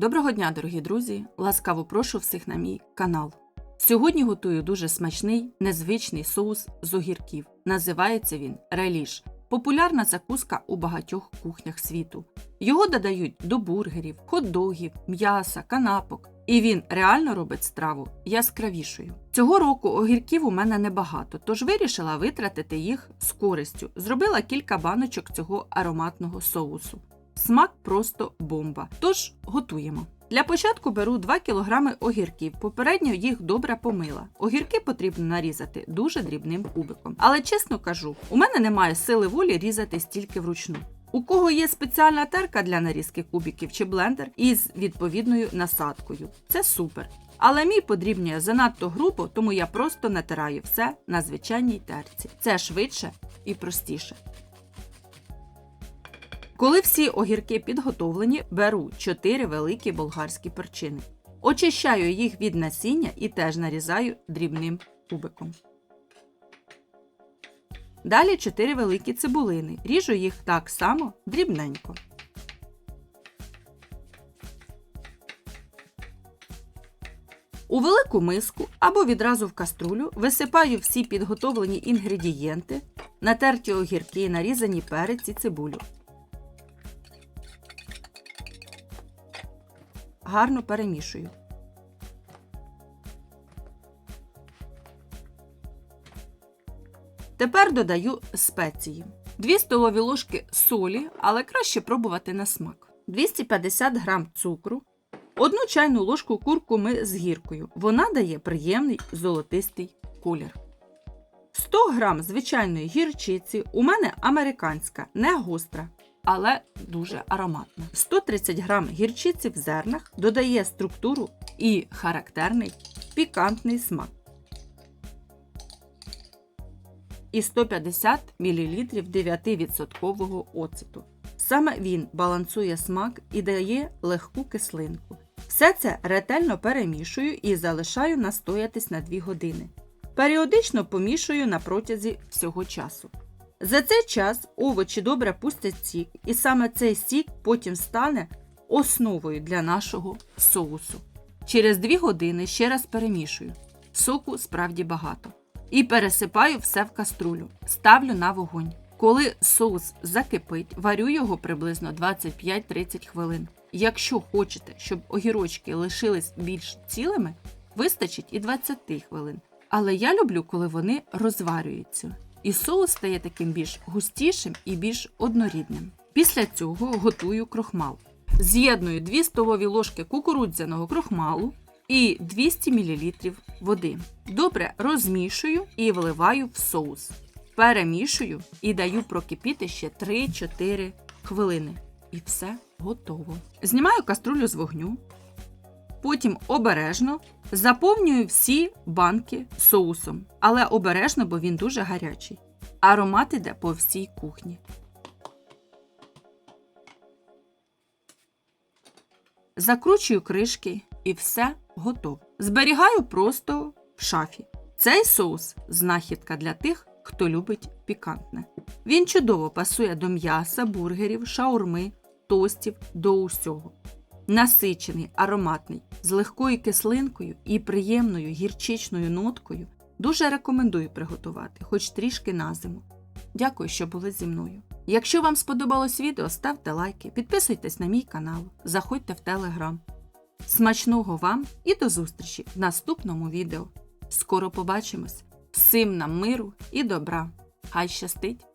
Доброго дня, дорогі друзі! Ласкаво прошу всіх на мій канал. Сьогодні готую дуже смачний, незвичний соус з огірків. Називається він реліш. Популярна закуска у багатьох кухнях світу. Його додають до бургерів, хот-догів, м'яса, канапок. І він реально робить страву яскравішою. Цього року огірків у мене небагато, тож вирішила витратити їх з користю. Зробила кілька баночок цього ароматного соусу. Смак просто бомба. Тож готуємо. Для початку беру 2 кг огірків, попередньо їх добре помила. Огірки потрібно нарізати дуже дрібним кубиком. Але чесно кажу, у мене немає сили волі різати стільки вручну. У кого є спеціальна терка для нарізки кубиків чи блендер із відповідною насадкою. Це супер. Але мій подрібнює занадто грубо, тому я просто натираю все на звичайній терці. Це швидше і простіше. Коли всі огірки підготовлені, беру 4 великі болгарські перчини. Очищаю їх від насіння і теж нарізаю дрібним кубиком. Далі 4 великі цибулини. Ріжу їх так само дрібненько. У велику миску або відразу в каструлю висипаю всі підготовлені інгредієнти, натерті огірки, нарізані перець і цибулю. Гарно перемішую. Тепер додаю спеції. 2 столові ложки солі, але краще пробувати на смак. 250 г цукру, 1 чайну ложку куркуми з гіркою. Вона дає приємний золотистий колір. 100 г звичайної гірчиці. У мене американська, не гостра, але дуже ароматна. 130 г гірчиці в зернах додає структуру і характерний пікантний смак. І 150 мл 9% оцету. Саме він балансує смак і дає легку кислинку. Все це ретельно перемішую і залишаю настоятись на 2 години. Періодично помішую на протязі всього часу. За цей час овочі добре пустять сік, і саме цей сік потім стане основою для нашого соусу. Через 2 години ще раз перемішую. Соку справді багато. І пересипаю все в каструлю. Ставлю на вогонь. Коли соус закипить, варю його приблизно 25-30 хвилин. Якщо хочете, щоб огірочки лишились більш цілими, вистачить і 20 хвилин. Але я люблю, коли вони розварюються. І соус стає таким більш густішим і більш однорідним. Після цього готую крохмал. З'єдную 2 столові ложки кукурудзяного крохмалу і 200 мл води. Добре розмішую і вливаю в соус. Перемішую і даю прокипіти ще 3-4 хвилини. І все готово. Знімаю каструлю з вогню. Потім обережно заповнюю всі банки соусом, але обережно, бо він дуже гарячий. Аромат іде по всій кухні. Закручую кришки і все готово. Зберігаю просто в шафі. Цей соус знахідка для тих, хто любить пікантне. Він чудово пасує до м'яса, бургерів, шаурми, тостів, до усього. Насичений, ароматний, з легкою кислинкою і приємною гірчичною ноткою. Дуже рекомендую приготувати, хоч трішки на зиму. Дякую, що були зі мною. Якщо вам сподобалось відео, ставте лайки, підписуйтесь на мій канал, заходьте в телеграм. Смачного вам і до зустрічі в наступному відео. Скоро побачимось! Всім нам миру і добра! Хай щастить!